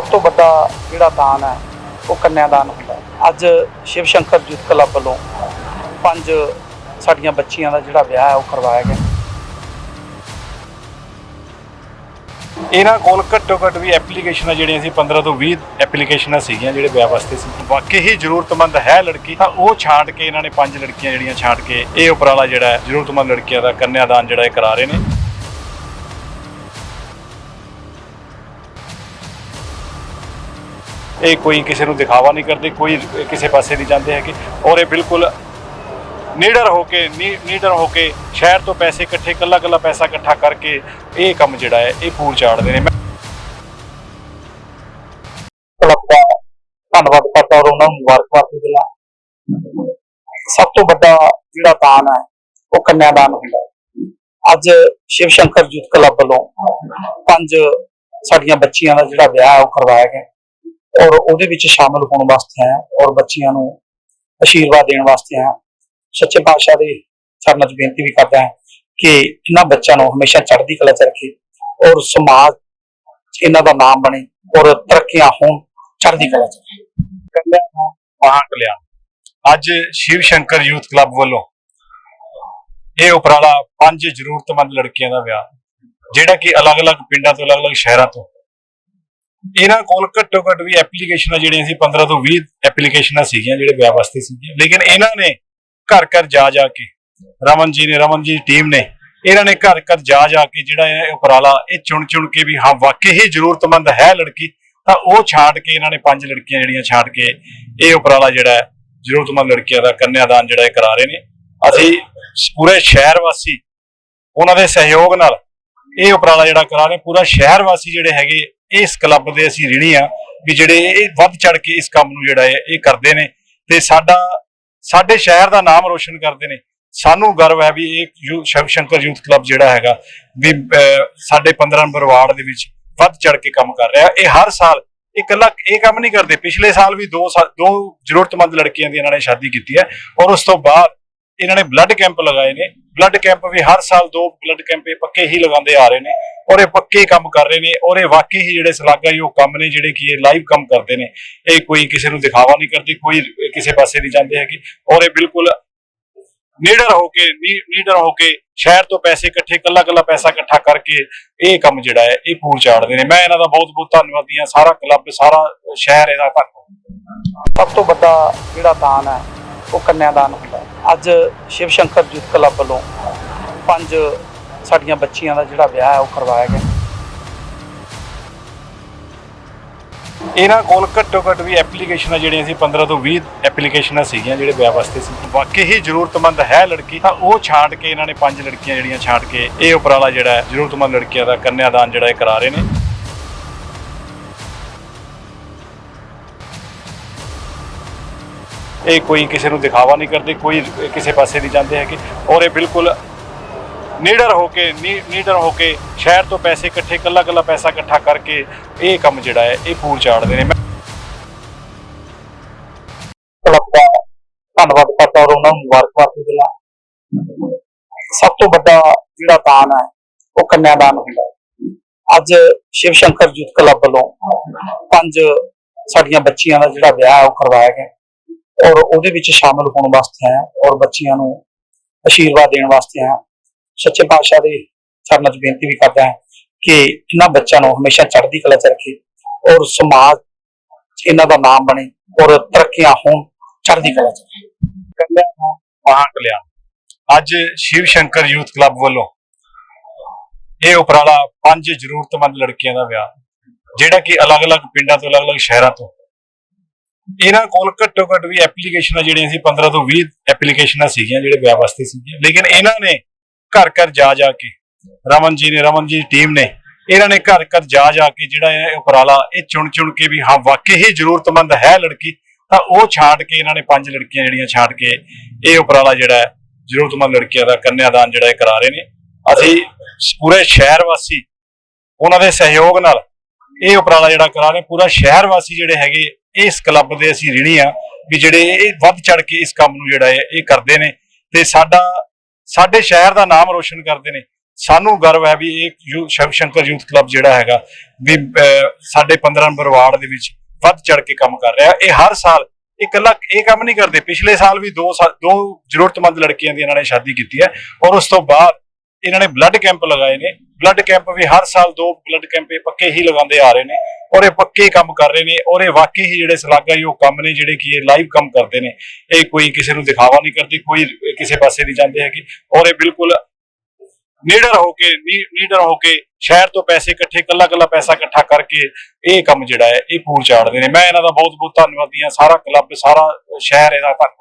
ਸਭ ਤੋਂ ਵੱਡਾ ਜਿਹੜਾ ਦਾਨ ਹੈ, ਉਹ ਕੰਨਿਆਦਾਨ ਹੁੰਦਾ ਅੱਜ ਸ਼ਿਵ ਸ਼ੰਕਰ ਯੂਥ ਕਲੱਬ ਵੱਲੋਂ ਪੰਜ ਸਾਡੀਆਂ ਬੱਚੀਆਂ ਦਾ ਜਿਹੜਾ ਵਿਆਹ ਹੈ, ਉਹ ਕਰਵਾਇਆ ਗਿਆ। ਇਹਨਾਂ ਕੋਲ ਘੱਟੋ ਘੱਟ ਵੀ ਐਪਲੀਕੇਸ਼ਨਾਂ ਜਿਹੜੀਆਂ ਸੀ 15 ਤੋਂ 20 ਐਪਲੀਕੇਸ਼ਨਾਂ ਸੀਗੀਆਂ ਜਿਹੜੇ ਵਿਆਹ ਵਾਸਤੇ ਸੀ। ਵਾਕਈ ਹੀ ਜ਼ਰੂਰਤਮੰਦ ਹੈ ਲੜਕੀ, ਤਾਂ ਉਹ ਛਾਂਟ ਕੇ ਇਹਨਾਂ ਨੇ ਪੰਜ ਲੜਕੀਆਂ ਜਿਹੜੀਆਂ ਛਾਂਟ ਕੇ ਇਹ ਉਪਰਾਲਾ ਜਿਹੜਾ ਜ਼ਰੂਰਤਮੰਦ ਲੜਕੀਆਂ ਦਾ ਕੰਨਿਆਦਾਨ ਜਿਹੜਾ ਇਹ ਕਰਾ ਰਹੇ ਨੇ। ਇਹ ਕੋਈ ਕਿਸੇ ਨੂੰ ਦਿਖਾਵਾ ਨਹੀਂ ਕਰਦੇ, ਕੋਈ ਕਿਸੇ ਪਾਸੇ ਨਹੀਂ ਜਾਂਦੇ ਹੈਗੇ ਔਰ ਇਹ ਬਿਲਕੁਲ ਨੀਡਰ ਹੋ ਕੇ ਨੀਡਰ ਹੋ ਕੇ ਸ਼ਹਿਰ ਤੋਂ ਪੈਸੇ ਇਕੱਠੇ ਕੱਲਾ ਕੱਲਾ ਪੈਸਾ ਇਕੱਠਾ ਕਰਕੇ ਇਹ ਕੰਮ ਜਿਹੜਾ ਹੈ, ਇਹ ਪੂਰ ਚਾੜਦੇ ਨੇ। ਮੈਂ ਦਾ ਧੰਨਵਾਦ ਕਰਦਾ ਔਰ ਉਹਨਾਂ ਨੂੰ ਮੁਬਾਰਕਬਾਦ ਦਿੰਦਾ। ਸਭ ਤੋਂ ਵੱਡਾ ਜਿਹੜਾ ਦਾਨ ਹੈ, ਉਹ ਕੰਨਿਆਦਾਨ ਹੁੰਦਾ ਹੈ। ਅੱਜ ਸ਼ਿਵ ਸ਼ੰਕਰ ਯੂਥ ਕਲੱਬ ਵੱਲੋਂ ਪੰਜ ਸਾਡੀਆਂ ਬੱਚੀਆਂ ਦਾ ਜਿਹੜਾ ਵਿਆਹ ਉਹ ਕਰਵਾਇਆ ਗਿਆ। ਔਰ ਉਹਦੇ ਵਿੱਚ ਸ਼ਾਮਲ ਹੋਣ ਵਾਸਤੇ ਆਇਆ ਔਰ ਬੱਚੀਆਂ ਨੂੰ ਅਸ਼ੀਰਵਾਦ ਦੇਣ ਵਾਸਤੇ ਆਇਆ। ਸੱਚੇ ਪਾਤਸ਼ਾਹ ਦੇ ਚਰਨਾਂ 'ਚ ਬੇਨਤੀ ਵੀ ਕਰਦਾ ਹੈ ਕਿ ਇਹਨਾਂ ਬੱਚਿਆਂ ਨੂੰ ਹਮੇਸ਼ਾ ਚੜ੍ਹਦੀ ਕਲਾ 'ਚ ਰੱਖੇ ਔਰ ਸਮਾਜ ਇਹਨਾਂ ਦਾ ਨਾਮ ਬਣੇ ਔਰ ਤਰੱਕੀਆਂ ਹੋਣ ਚੜ੍ਹਦੀ ਕਲਾ 'ਚ। ਕਲਿਆਣ ਮਹਾਂ ਕਲਿਆਣ ਅੱਜ ਸ਼ਿਵ ਸ਼ੰਕਰ ਯੂਥ ਕਲੱਬ ਵੱਲੋਂ ਇਹ ਉਪਰਾਲਾ ਪੰਜ ਜ਼ਰੂਰਤਮੰਦ ਲੜਕੀਆਂ ਦਾ ਵਿਆਹ, ਜਿਹੜਾ ਕਿ ਅਲੱਗ-ਅਲੱਗ ਪਿੰਡਾਂ ਤੋਂ, ਅਲੱਗ-ਅਲੱਗ ਸ਼ਹਿਰਾਂ ਤੋਂ ਇਹਨਾਂ ਕੋਲ ਘੱਟੋ ਘੱਟ ਵੀ ਐਪਲੀਕੇਸ਼ਨਾਂ ਜਿਹੜੀਆਂ ਸੀ 15 ਤੋਂ 20 ਐਪਲੀਕੇਸ਼ਨਾਂ ਸੀਗੀਆਂ ਜਿਹੜੇ ਵਿਆਹ ਵਾਸਤੇ ਸੀਗੀਆਂ। ਲੇਕਿਨ ਇਹਨਾਂ ਨੇ ਘਰ ਘਰ ਜਾ ਜਾ ਕੇ, ਰਮਨ ਜੀ ਨੇ, ਰਮਨ ਜੀ ਟੀਮ ਨੇ, ਇਹਨਾਂ ਨੇ ਘਰ ਘਰ ਜਾ ਜਾ ਕੇ ਜਿਹੜਾ ਇਹ ਉਪਰਾਲਾ ਇਹ ਚੁਣ ਚੁਣ ਕੇ ਵੀ ਹਾਂ, ਵਾਕਈ ਹੀ ਜ਼ਰੂਰਤਮੰਦ ਹੈ ਲੜਕੀ, ਤਾਂ ਉਹ ਛਾਂਟ ਕੇ ਇਹਨਾਂ ਨੇ ਪੰਜ ਲੜਕੀਆਂ ਜਿਹੜੀਆਂ ਛਾਂਟ ਕੇ ਇਹ ਉਪਰਾਲਾ ਜਿਹੜਾ ਜ਼ਰੂਰਤਮੰਦ ਲੜਕੀਆਂ ਦਾ ਕੰਨਿਆਦਾਨ ਜਿਹੜਾ ਇਹ ਕਰਾ ਰਹੇ ਨੇ। ਅਸੀਂ ਪੂਰੇ ਸ਼ਹਿਰ ਵਾਸੀ ਉਹਨਾਂ ਦੇ ਸਹਿਯੋਗ ਨਾਲ ਇਹ ਉਪਰਾਲਾ ਜਿਹੜਾ ਕਰਾ ਰਹੇ ਪੂਰਾ ਸ਼ਹਿਰ ਵਾਸੀ ਜਿਹੜੇ ਹੈਗੇ ਇਸ ਕਲੱਬ ਦੇ ਅਸੀਂ ਰਿਣੀ ਆ ਵੀ ਜਿਹੜੇ ਇਹ ਵੱਧ ਚੜ ਕੇ ਇਸ ਕੰਮ ਨੂੰ ਜਿਹੜਾ ਇਹ ਕਰਦੇ ਨੇ। ਤੇ ਸਾਡਾ, ਸਾਡੇ ਸ਼ਹਿਰ ਦਾ ਨਾਮ ਰੋਸ਼ਨ ਕਰਦੇ ਨੇ। ਸਾਨੂੰ ਗਰਵ ਹੈ ਵੀ ਇਹ ਯੂ- ਸ਼ਿਵ ਸ਼ੰਕਰ ਯੂਥ ਕਲੱਬ ਜਿਹੜਾ ਹੈਗਾ, ਵੀ ਸਾਡੇ 15 ਨੰਬਰ ਵਾਰਡ ਦੇ ਵਿੱਚ ਵੱਧ ਚੜ ਕੇ ਕੰਮ ਕਰ ਰਿਹਾ। ਇਹ ਹਰ ਸਾਲ, ਇਹ ਇਕੱਲਾ ਇਹ ਕੰਮ ਨਹੀਂ ਕਰਦੇ। ਪਿਛਲੇ ਸਾਲ ਵੀ ਦੋ ਸਾ- ਦੋ ਜ਼ਰੂਰਤਮੰਦ ਲੜਕੀਆਂ ਦੀ ਇਹਨਾਂ ਨੇ ਸ਼ਾਦੀ ਕੀਤੀ ਹੈ ਔਰ ਉਸ ਤੋਂ ਬਾਅਦ ਇਹਨਾਂ ਨੇ ਬਲੱਡ ਕੈਂਪ ਲਗਾਏ ਨੇ। ਬਲੱਡ ਕੈਂਪ ਵੀ ਹਰ ਸਾਲ ਦੋ ਬਲੱਡ ਕੈਂਪ ਇਹ ਪੱਕੇ ਹੀ ਲਗਾਉਂਦੇ ਆ ਰਹੇ ਨੇ ਔਰ ਇਹ ਪੱਕੇ ਕੰਮ ਕਰ ਰਹੇ ਨੇ ਔਰ ਇਹ ਵਾਕਈ ਹੀ ਜਿਹੜੇ ਸ਼ਲਾਘਾਯੋਗ ਕੰਮ ਨੇ, ਜਿਹੜੇ ਕਿ ਇਹ ਲਾਈਵ ਕੰਮ ਕਰਦੇ ਨੇ, ਇਹ ਕੋਈ ਕਿਸੇ ਨੂੰ ਦਿਖਾਵਾ ਨਹੀਂ ਕਰਦੇ, ਕੋਈ ਕਿਸੇ ਪਾਸੇ ਨਹੀਂ ਜਾਂਦੇ ਹੈਗੇ ਔਰ ਇਹ ਬਿਲਕੁਲ ਨੀਡਰ ਹੋ ਕੇ ਨੀਡਰ ਹੋ ਕੇ ਸ਼ਹਿਰ ਤੋਂ ਪੈਸੇ ਇਕੱਠੇ ਕੱਲਾ ਕੱਲਾ ਪੈਸਾ ਇਕੱਠਾ ਕਰਕੇ ਇਹ ਕੰਮ ਜਿਹੜਾ ਹੈ, ਇਹ ਪੂਰ ਚਾੜਦੇ ਨੇ। ਮੈਂ ਇਹਨਾਂ ਦਾ ਬਹੁਤ ਬਹੁਤ ਧੰਨਵਾਦੀ ਹਾਂ। ਸਾਰਾ ਕਲੱਬ, ਸਾਰਾ ਸ਼ਹਿਰ ਇਹਦਾ ਧੰਨਵਾਦ ਸਭ ਤੋਂ ਵੱਡਾ ਜਿਹੜਾ ਦਾਨ ਹੈ, ਉਹ ਕੰਨਿਆਦਾਨ ਹੁੰਦਾ ਅੱਜ ਸ਼ਿਵ ਸ਼ੰਕਰ ਯੂਥ ਕਲੱਬ ਵੱਲੋਂ ਪੰਜ ਸਾਡੀਆਂ ਬੱਚੀਆਂ ਦਾ ਜਿਹੜਾ ਵਿਆਹ ਹੈ ਉਹ ਕਰਵਾਇਆ ਗਿਆ। ਇਹਨਾਂ ਕੋਲ ਘੱਟੋ ਘੱਟ ਵੀ ਐਪਲੀਕੇਸ਼ਨਾਂ ਜਿਹੜੀਆਂ ਸੀ 15 ਤੋਂ 20 ਐਪਲੀਕੇਸ਼ਨਾਂ ਸੀਗੀਆਂ ਜਿਹੜੇ ਵਿਆਹ ਵਾਸਤੇ ਸੀ। ਵਾਕਈ ਹੀ ਜ਼ਰੂਰਤਮੰਦ ਹੈ ਲੜਕੀ, ਤਾਂ ਉਹ ਛਾਂਟ ਕੇ ਇਹਨਾਂ ਨੇ ਪੰਜ ਲੜਕੀਆਂ ਜਿਹੜੀਆਂ ਛਾਂਟ ਕੇ, ਇਹ ਉਪਰਾਲਾ ਜਿਹੜਾ ਹੈ, ਜ਼ਰੂਰਤਮੰਦ ਲੜਕੀਆਂ ਦਾ ਕੰਨਿਆਦਾਨ ਜਿਹੜਾ ਇਹ ਕਰਾ ਰਹੇ ਨੇ। ਇਹ ਕੋਈ ਕਿਸੇ ਨੂੰ ਦਿਖਾਵਾ ਨਹੀਂ ਕਰਦੇ, ਕੋਈ ਕਿਸੇ ਪਾਸੇ ਨਹੀਂ ਜਾਂਦੇ ਹੈਗੇ ਔਰ ਇਹ ਬਿਲਕੁਲ ਨੀਡਰ ਹੋ ਕੇ ਨੀਡਰ ਹੋ ਕੇ ਸ਼ਹਿਰ ਤੋਂ ਪੈਸੇ ਇਕੱਠੇ ਕੱਲਾ ਕੱਲਾ ਪੈਸਾ ਇਕੱਠਾ ਕਰਕੇ ਇਹ ਕੰਮ ਜਿਹੜਾ ਹੈ, ਇਹ ਪੂਰ ਚਾੜਦੇ ਨੇ। ਧੰਨਵਾਦ ਕਰਦਾ ਔਰ ਉਹਨਾਂ ਨੂੰ ਮੁਬਾਰਕਬਾਦ ਦਿੰਦਾ ਸਭ ਤੋਂ ਵੱਡਾ ਜਿਹੜਾ ਦਾਨ ਹੈ, ਉਹ ਕੰਨਿਆਦਾਨ ਹੁੰਦਾ ਹੈ। ਅੱਜ ਸ਼ਿਵ ਸ਼ੰਕਰ ਯੂਥ ਕਲੱਬ ਵੱਲੋਂ ਪੰਜ ਸਾਡੀਆਂ ਬੱਚੀਆਂ ਦਾ ਜਿਹੜਾ ਵਿਆਹ ਹੈ, ਉਹ ਕਰਵਾਇਆ ਗਿਆ। ਔਰ ਉਹਦੇ ਵਿੱਚ ਸ਼ਾਮਲ ਹੋਣ ਵਾਸਤੇ ਆਇਆ ਔਰ ਬੱਚੀਆਂ ਨੂੰ ਅਸ਼ੀਰਵਾਦ ਦੇਣ ਵਾਸਤੇ ਆਇਆ। ਸੱਚੇ ਪਾਤਸ਼ਾਹ ਦੇ ਚਰਨਾਂ 'ਚ ਬੇਨਤੀ ਵੀ ਕਰਦਾ ਹੈ ਕਿ ਇਹਨਾਂ ਬੱਚਿਆਂ ਨੂੰ ਹਮੇਸ਼ਾ ਚੜ੍ਹਦੀ ਕਲਾ 'ਚ ਰੱਖੇ ਔਰ ਸਮਾਜ ਇਹਨਾਂ ਦਾ ਨਾਮ ਬਣੇ ਔਰ ਤਰੱਕੀਆਂ ਹੋਣ ਚੜ੍ਹਦੀ ਕਲਾ 'ਚ। ਕਲਿਆਣ ਮਹਾਂ ਕਲਿਆਣ। ਅੱਜ ਸ਼ਿਵ ਸ਼ੰਕਰ ਯੂਥ ਕਲੱਬ ਵੱਲੋਂ ਇਹ ਉਪਰਾਲਾ ਪੰਜ ਜ਼ਰੂਰਤਮੰਦ ਲੜਕੀਆਂ ਦਾ ਵਿਆਹ, ਜਿਹੜਾ ਕਿ ਅਲੱਗ-ਅਲੱਗ ਪਿੰਡਾਂ ਤੋਂ, ਅਲੱਗ-ਅਲੱਗ ਸ਼ਹਿਰਾਂ ਤੋਂ ਇਹਨਾਂ ਕੋਲ ਘੱਟੋ ਘੱਟ ਵੀ ਐਪਲੀਕੇਸ਼ਨਾਂ ਜਿਹੜੀਆਂ ਸੀ 15 ਤੋਂ 20 ਐਪਲੀਕੇਸ਼ਨਾਂ ਸੀਗੀਆਂ ਜਿਹੜੇ ਵਿਆਹ ਵਾਸਤੇ ਸੀਗੀਆਂ। ਲੇਕਿਨ ਇਹਨਾਂ ਨੇ ਘਰ ਘਰ ਜਾ ਜਾ ਕੇ, ਰਮਨ ਜੀ ਨੇ, ਰਮਨ ਜੀ ਟੀਮ ਨੇ, ਇਹਨਾਂ ਨੇ ਘਰ ਘਰ ਜਾ ਜਾ ਕੇ ਜਿਹੜਾ ਇਹ ਉਪਰਾਲਾ, ਇਹ ਚੁਣ ਚੁਣ ਕੇ ਵੀ ਹਾਂ, ਵਾਕਈ ਹੀ ਜ਼ਰੂਰਤਮੰਦ ਹੈ ਲੜਕੀ, ਤਾਂ ਉਹ ਛਾਂਟ ਕੇ ਇਹਨਾਂ ਨੇ ਪੰਜ ਲੜਕੀਆਂ ਜਿਹੜੀਆਂ ਛਾਂਟ ਕੇ ਇਹ ਉਪਰਾਲਾ ਜਿਹੜਾ ਜ਼ਰੂਰਤਮੰਦ ਲੜਕੀਆਂ ਦਾ ਕੰਨਿਆਦਾਨ ਜਿਹੜਾ ਇਹ ਕਰਾ ਰਹੇ ਨੇ। ਅਸੀਂ ਪੂਰੇ ਸ਼ਹਿਰ ਵਾਸੀ, ਉਹਨਾਂ ਦੇ ਸਹਿਯੋਗ ਨਾਲ ਇਹ ਉਪਰਾਲਾ ਜਿਹੜਾ ਕਰਾ ਰਹੇ ਪੂਰਾ ਸ਼ਹਿਰ ਵਾਸੀ ਜਿਹੜੇ ਹੈਗੇ ਇਸ ਕਲੱਬ ਦੇ ਅਸੀਂ ਰਿਣੀ ਆ ਵੀ ਜਿਹੜੇ ਇਹ ਵੱਧ ਚੜ ਕੇ ਇਸ ਕੰਮ ਨੂੰ ਜਿਹੜਾ ਹੈ, ਇਹ ਕਰਦੇ ਨੇ ਤੇ ਸਾਡਾ, ਸਾਡੇ ਸ਼ਹਿਰ ਦਾ ਨਾਮ ਰੋਸ਼ਨ ਕਰਦੇ ਨੇ। ਸਾਨੂੰ ਗਰਵ ਹੈ ਵੀ ਇਹ ਯੂ- ਸ਼ਿਵ ਸ਼ੰਕਰ ਯੂਥ ਕਲੱਬ ਜਿਹੜਾ ਹੈਗਾ ਵੀ ਸਾਡੇ 15 ਨੰਬਰ ਵਾਰਡ ਦੇ ਵਿੱਚ ਵੱਧ ਚੜ ਕੇ ਕੰਮ ਕਰ ਰਿਹਾ। ਇਹ ਹਰ ਸਾਲ ਇਹ ਇਕੱਲਾ ਇਹ ਕੰਮ ਨਹੀਂ ਕਰਦੇ। ਪਿਛਲੇ ਸਾਲ ਵੀ ਦੋ ਸਾ- ਦੋ ਜ਼ਰੂਰਤਮੰਦ ਲੜਕੀਆਂ ਦੀ ਇਹਨਾਂ ਨੇ ਸ਼ਾਦੀ ਕੀਤੀ ਹੈ ਔਰ ਉਸ ਤੋਂ ਬਾਅਦ ਇਹਨਾਂ ਨੇ ਬਲੱਡ ਕੈਂਪ ਲਗਾਏ ਨੇ। ਬਲੱਡ ਕੈਂਪ ਵੀ ਹਰ ਸਾਲ ਦੋ ਬਲੱਡ ਕੈਂਪ ਇਹ ਪੱਕੇ ਹੀ ਲਗਾਉਂਦੇ ਆ ਰਹੇ ਨੇ ਔਰ ਇਹ ਪੱਕੇ ਕੰਮ ਕਰ ਰਹੇ ਨੇ ਔਰ ਇਹ ਵਾਕਈ ਹੀ ਜਿਹੜੇ ਸਲਾਘਾਯੋਗ ਕੰਮ ਨੇ, ਜਿਹੜੇ ਕਿ ਇਹ ਲਾਈਵ ਕੰਮ ਕਰਦੇ ਨੇ, ਇਹ ਕੋਈ ਕਿਸੇ ਨੂੰ ਦਿਖਾਵਾ ਨਹੀਂ ਕਰਦੇ, ਕੋਈ ਕਿਸੇ ਪਾਸੇ ਨਹੀਂ ਜਾਂਦੇ ਹੈਗੇ ਔਰ ਇਹ ਬਿਲਕੁਲ ਨੀਡਰ ਹੋ ਕੇ ਨੀਡਰ ਹੋ ਕੇ ਸ਼ਹਿਰ ਤੋਂ ਪੈਸੇ ਇਕੱਠੇ ਕੱਲਾ ਕੱਲਾ ਪੈਸਾ ਇਕੱਠਾ ਕਰਕੇ ਇਹ ਕੰਮ ਜਿਹੜਾ ਹੈ, ਇਹ ਪੂਰ ਚਾੜਦੇ ਨੇ। ਮੈਂ ਇਹਨਾਂ ਦਾ ਬਹੁਤ ਬਹੁਤ ਧੰਨਵਾਦੀ ਹਾਂ। ਸਾਰਾ ਕਲੱਬ ਸਾਰਾ ਸ਼ਹਿਰ ਇਹਦਾ ਧੰਨਵਾਦ।